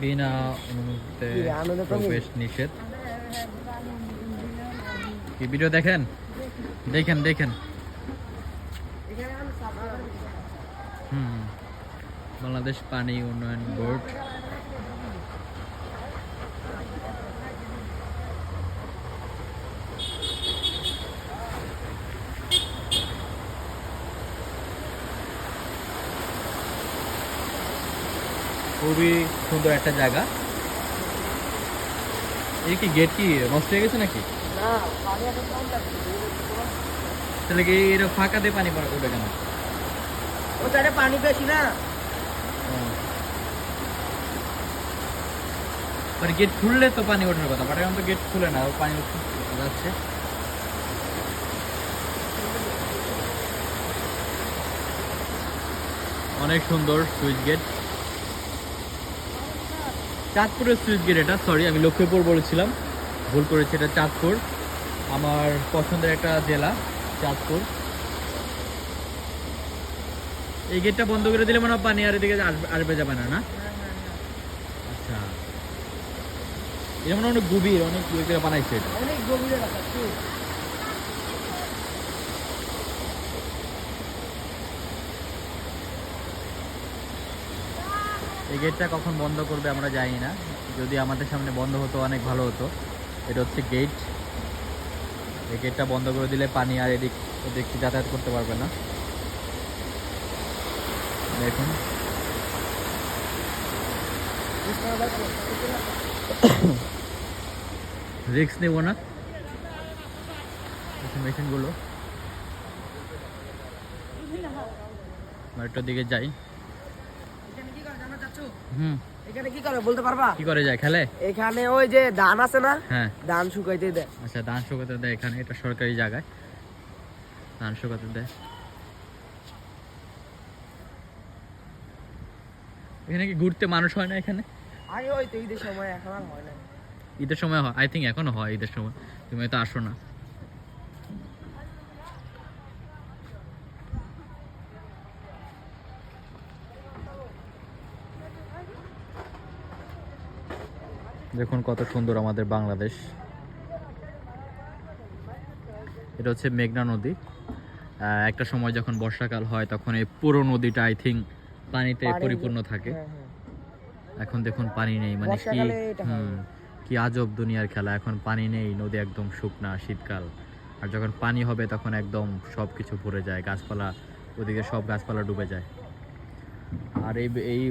বিনা অনুমতিতে? প্রবেশ নিষেধ। কি ভিডিও দেখেন? দেখেন দেখেন। হুম। বাংলাদেশ পানি উন্নয়ন বোর্ড। খুবই সুন্দর একটা জায়গা। এই কি গেট কি নষ্ট হয়ে গেছে নাকি? তাহলে কি এর ফাঁকা দিয়ে পানি পড়া উঠে কেন? ও তাহলে পানি বেশি না। মানে গেট খুললে তো পানি ওঠার কথা বাট এখন তো গেট খুলে না ও পানি যাচ্ছে। অনেক সুন্দর সুইচ গেট চাঁদপুরের সুইচ গেট এটা সরি আমি লক্ষ্মীপুর বলেছিলাম। ভুল করেছি, এটা চাঁদপুর। আমার পছন্দের একটা জেলা, চাঁদপুর। এই গেটটা বন্ধ করে দিলে মনে হয় পানি আর এদিকে আসবে- যাবে না না? আচ্ছা। এটা মনে অনেক গভীর, অনেক বানাইছে এটা। অনেক গভীরে এই গেটটা কখন বন্ধ করবে আমরা জানি না। যদি আমাদের সামনে বন্ধ হতো, অনেক ভালো হতো। এটা হচ্ছে গেট এই গেটটা বন্ধ করে দিলে পানি আর এদিক, ওদিক যাতায়াত করতে পারবে না। দেখুন। রিক্স নেব না। মেশিনগুলো। আরেকটার দিকে যাই এখানে কি করে জানো চাচ্ছু? হুম। এখানে কি করে বলতে পারবা? কি করে যায় খেলে? এখানে ওই যে ধান আছে না হ্যাঁ। ধান শুকাইতে দেয় আচ্ছা ধান শুকাতে দেয় এখানে এটা সরকারি জায়গায়। ধান শুকাতে দেয় এখানে কি ঘুরতে মানুষ হয় না এখানে? আগে হয়তো ঈদের সময় এখন আর হয় না। ঈদের সময় হয় আই থিঙ্ক এখনও হয় ঈদের সময়। তুমি হয়তো আসো না। দেখুন কত সুন্দর আমাদের বাংলাদেশ। এটা হচ্ছে মেঘনা নদী। একটা সময় যখন বর্ষাকাল হয় তখন এই পুরো নদীটা আই থিঙ্ক পানিতে পরিপূর্ণ থাকে। হ্যাঁ, হ্যাঁ। এখন দেখুন পানি নেই মানে কি কি আজব দুনিয়ার খেলা। এখন পানি নেই নদী একদম শুকনা শীতকাল। আর যখন পানি হবে তখন একদম সব কিছু ভরে যায় গাছপালা ওদিকে সব গাছপালা ডুবে যায়। আর এই এই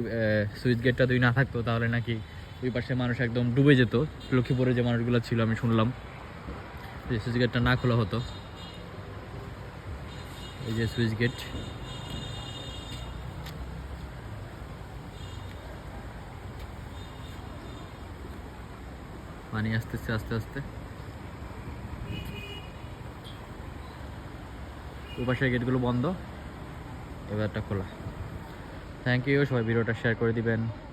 সুইচ গেটটা যদি না থাকতো তাহলে নাকি ওই পাশে মানুষ একদম ডুবে যেত। লক্ষ্মীপুরে যে মানুষগুলো ছিল, আমি শুনলাম। যে সুইচ গেটটা না খোলা হতো। এই যে সুইচ গেট। পানি আসতেছে, আস্তে আস্তে। ওপাশের গেটগুলো বন্ধ। এবারটা খোলা। থ্যাংক ইউ সবাই ভিডিওটা শেয়ার করে দিবেন।